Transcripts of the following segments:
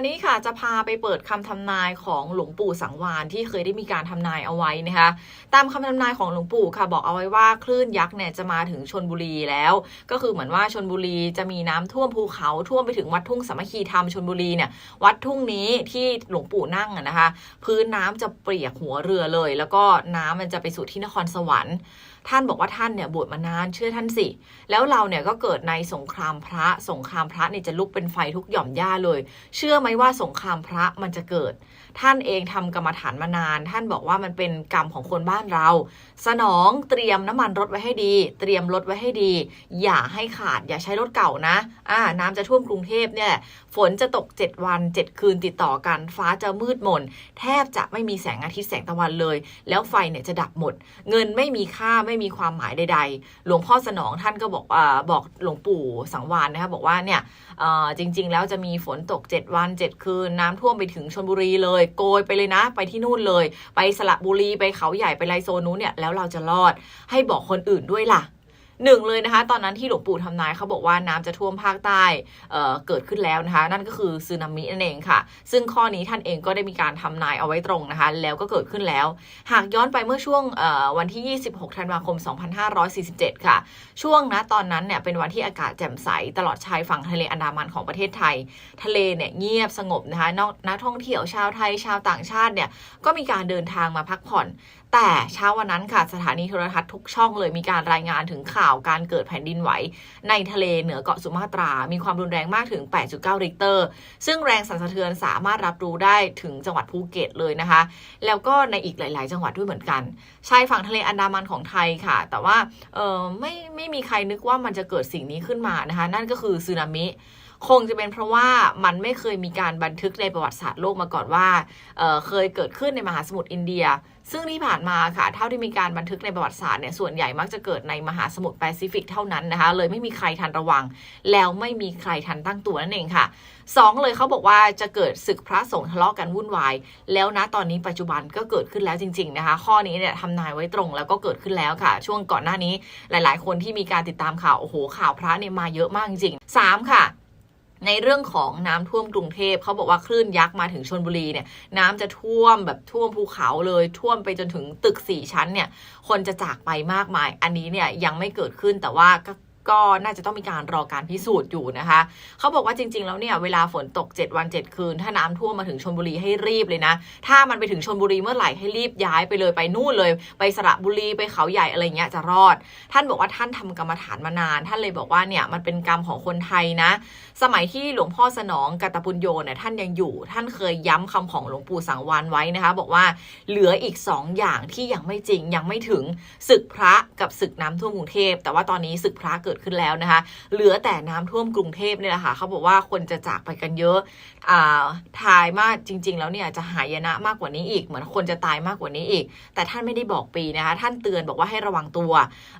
วันนี้ค่ะจะพาไปเปิดคำทำนายของหลวงปู่สังวานที่เคยได้มีการทำนายเอาไว้นะคะ ตามคำทำนายของหลวงปู่ค่ะบอกเอาไว้ว่าคลื่นยักษ์เนี่ยจะมาถึงชนบุรีแล้ว ก็คือเหมือนว่าชนบุรีจะมีน้ำท่วมภูเขาท่วมไปถึงวัดทุ่งสามัคคีธรรมชนบุรีเนี่ยวัดทุ่งนี้ที่หลวงปู่นั่งนะคะ พื้นน้ำจะเปียกหัวเรือเลย แล้วก็น้ำมันจะไปสู่ที่นครสวรรค์ท่านบอกว่าท่านเนี่ยบวชมานานเชื่อท่านสิ แล้วเราเนี่ยก็เกิดในสงครามพระ สงครามพระเนี่ยจะลุกเป็นไฟทุกหย่อมย่าเลย เชื่อไหมว่าสงครามพระมันจะเกิด ท่านเองทำกรรมฐานมานาน ท่านบอกว่ามันเป็นกรรมของคนบ้านเรา สนองเตรียมน้ำมันรถไว้ให้ดี เตรียมรถไว้ให้ดี อย่าให้ขาดอย่าใช้รถเก่านะอ่าน้ำจะท่วมกรุงเทพเนี่ยฝนจะตก 7 วัน 7 คืนติดต่อกัน ฟ้าจะมืดมน แทบจะไม่มีแสงอาทิตย์แสงตะวันเลย แล้วไฟเนี่ยจะดับหมด เงินไม่มีค่าไไม่มีความหมายใด ๆ หลวงพ่อสนองท่านก็บอกอ่าบอกหลวงปู่สังวานนะคะบอกว่าเนี่ยอ่อจริง ๆ แล้วจะมีฝนตก 7 วัน 7 คืน น้ำท่วมไปถึงชนบุรีเลย โกยไปเลยนะ ไปที่นู่นเลย ไปสระบุรีไปเขาใหญ่ไปไลโซนนู้นเนี่ยแล้วเราจะรอดให้บอกคนอื่นด้วยล่ะ หนึ่งเลยนะคะ ตอนนั้นที่หลวงปู่ทำนายเขาบอกว่าน้ำจะท่วมภาคใต้เเกิดขึ้นแล้วนะคะ นั่นก็คือซึนามินั่นเองค่ะ ซึ่งข้อนี้ท่านเองก็ได้มีการทำนายเอาไว้ตรงนะคะ แล้วก็เกิดขึ้นแล้ว หากย้อนไปเมื่อช่วงวันที่ 26 ธันวาคม 2547 ค่ะ ช่วงนะตอนนั้นเนี่ยเป็นวันที่อากาศแจ่มใสตลอดชายฝั่งทะเลอันดามันของประเทศไทย ทะเลเนี่ยเงียบสงบนะคะนอกนักท่องเที่ยวชาวไทยชาวต่างชาติเนี่ยก็มีการเดินทางมาพักผ่อน แต่เช้าวันนั้นค่ะสถานีโทรทัศน์ทุกช่องเลยมีการรายงานถึงข่าวการเกิดแผ่นดินไหว ในทะเลเหนือเกาะสุมาตรา มีความรุนแรงมากถึง 8.9 ริกเตอร์ ซึ่งแรงสั่นสะเทือนสามารถรับรู้ได้ถึงจังหวัดภูเก็ตเลยนะคะ แล้วก็ในอีกหลาย ๆ จังหวัดด้วยเหมือนกันชายฝั่งทะเลอันดามันของไทยค่ะ แต่ว่าเออไม่ไม่มีใครนึกว่ามันจะเกิดสิ่งนี้ขึ้นมานะคะ นั่นก็คือสึนามิ คงจะเป็นเพราะว่ามันไม่เคยมีการบันทึกในประวัติศาสตร์โลกมาก่อนว่าเเคยเกิดขึ้นในมหาสมุทรอินเดีย ซึ่งที่ผ่านมาค่ะ เท่าที่มีการบันทึกในประวัติศาสตร์เนี่ยส่วนใหญ่มักจะเกิดในมหาสมุทรแปซิฟิกเท่านั้นนะคะ เลยไม่มีใครทันระวัง แล้วไม่มีใครทันตั้งตัวนั่นเองค่ะสองเลยเขาบอกว่าจะเกิดศึกพระสงฆ์ทะเลาะกันวุ่นวาย แล้วนะตอนนี้ปัจจุบันก็เกิดขึ้นแล้วจริง ๆนะคะ ข้อนี้เนี่ยทำนายไว้ตรงแล้วก็เกิดขึ้นแล้วค่ะ ช่วงก่อนหน้านี้หลาย ๆ คนที่มีการติดตามข่าวโอ้โหข่าวพระเนี่ยมาเยอะมากจริงๆสามค่ะ ในเรื่องของน้ำท่วมกรุงเทพเขาบอกว่าคลื่นยักษ์มาถึงชนบุรีเนี่ย น้ำจะท่วมแบบท่วมภูเขาเลยท่วมไปจนถึงตึกสี่ชั้นเนี่ย คนจะจากไปมากมาย อันนี้เนี่ยยังไม่เกิดขึ้นแต่ว่า ก็น่าจะต้องมีการรอการพิสูจน์อยู่นะคะ เขาบอกว่าจริง ๆ แล้วเนี่ยเวลาฝนตก 7 วัน 7 คืน ถ้าน้ำท่วมมาถึงชนบุรีให้รีบเลยนะ ถ้ามันไปถึงชนบุรีเมื่อไหร่ให้รีบย้ายไปเลยไปนู่นเลย ไปสระบุรีไปเขาใหญ่อะไรเงี้ยจะรอด ท่านบอกว่าท่านทำกรรมฐานมานาน ท่านเลยบอกว่าเนี่ยมันเป็นกรรมของคนไทยนะ สมัยที่หลวงพ่อสนองกัตปุญโยเนี่ยท่านยังอยู่ ท่านเคยย้ำคำของหลวงปู่สังวานไว้นะคะ บอกว่าเหลืออีก 2 อย่างที่ยังไม่จริงยังไม่ถึงศึกพระกับศึกน้ำท่วมกรุงเทพแต่ว่าตอนนี้ศึกพระเกิดิดขึ้นแล้วนะคะ เหลือแต่น้ำท่วมกรุงเทพเนี่ยแหละค่ะเขาบอกว่าคนจะจากไปกันเยอะอ่าทายมากจริง ๆ แล้วเนี่ยจะหายนะมากกว่านี้อีก เหมือนคนจะตายมากกว่านี้อีก แต่ท่านไม่ได้บอกปีนะคะ ท่านเตือนบอกว่าให้ระวังตัว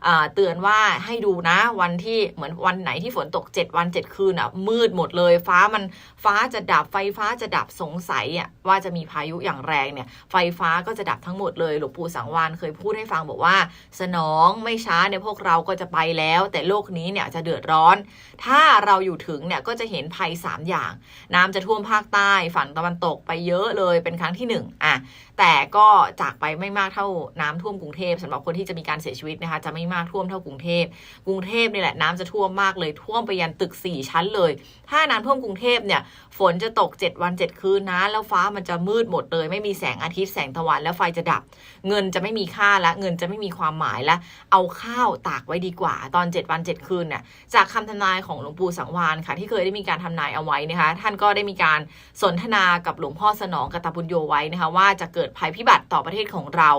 อ่าเตือนว่าให้ดูนะวันที่เหมือนวันไหนที่ฝนตก 7 วัน 7 คืนอะมืดหมดเลย ฟ้ามันฟ้าจะดับไฟฟ้าจะดับสงสัยอะว่าจะมีพายุอย่างแรงเนี่ยไฟฟ้าก็จะดับทั้งหมดเลยหลวงปู่สังวานเคยพูดให้ฟังบอกว่า สนองไม่ช้าเนี่ยพวกเราก็จะไปแล้ว แต่โลกกนี้เนี่ยจะเดือดร้อน ถ้าเราอยู่ถึงเนี่ยก็จะเห็นภัย 3 อย่าง น้ำจะท่วมภาคใต้ฝั่งตะวันตกไปเยอะเลยเป็นครั้งที่1อะ แต่ก็จากไปไม่มากเท่าน้ำท่วมกรุงเทพสำหรับคนที่จะมีการเสียชีวิตนะคะ จะไม่มากท่วมเท่ากรุงเทพกรุงเทพนี่แหละน้ำจะท่วมมากเลยท่วมไปยันตึก 4 ชั้นเลย ถ้าน้ำท่วมกรุงเทพเนี่ยฝนจะตก 7 วัน 7 คืนนะ แล้วฟ้ามันจะมืดหมดเลย ไม่มีแสงอาทิตย์แสงตะวันแล้วไฟจะดับ เงินจะไม่มีค่าละเงินจะไม่มีความหมายละเอาข้าวตากไว้ดีกว่า ตอน 7 วัน 7 คืนเนี่ยจากคำทำนายของหลวงปู่สังวานค่ะที่เคยได้มีการทำนายเอาไว้นะคะท่านก็ได้มีการสนทนากับหลวงพ่อสนองกตบุญโยไว้นะคะว่าจะเกิดภัยพิบัติต่อประเทศของเรา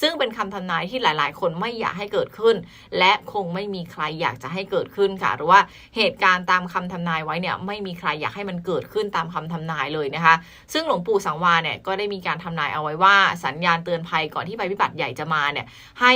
ซึ่งเป็นคำทำนายที่หลาย ๆ คนไม่อยากให้เกิดขึ้น และคงไม่มีใครอยากจะให้เกิดขึ้นค่ะ หรือว่าเหตุการณ์ตามคำทำนายไว้เนี่ยไม่มีใครอยากให้มันเกิดขึ้นตามคำทำนายเลยนะคะ ซึ่งหลวงปู่สังวาเนี่ยก็ได้มีการทำนายเอาไว้ว่าสัญญาณเตือนภัยก่อนที่ภัยพิบัติใหญ่จะมาเนี่ยให้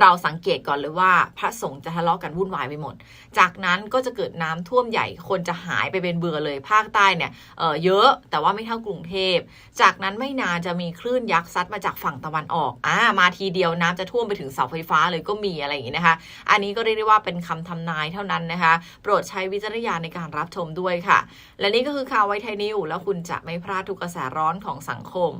เราสังเกตก่อนเลยว่า พระสงฆ์จะทะเลาะกันวุ่นวายไปหมด จากนั้นก็จะเกิดน้ำท่วมใหญ่คนจะหายไปเป็นเบือเลยภาคใต้เนี่ยเเยอะแต่ว่าไม่เท่ากรุงเทพ จากนั้นไม่นานจะมีคลื่นยักษ์ซัดมาจากฝั่งตะวันออกอ่ามาทีเดียวน้ำจะท่วมไปถึงเสาไฟฟ้าเลยก็มีอะไรอย่างนี้นะคะ อันนี้ก็เรียกได้ว่าเป็นคำทำนายเท่านั้นนะคะ โปรดใช้วิจารณญาณในการรับชมด้วยค่ะ และนี่ก็คือข่าวไวไทยนิวแล้วคุณจะไม่พลาดทุกกระแสร้อนของสังคม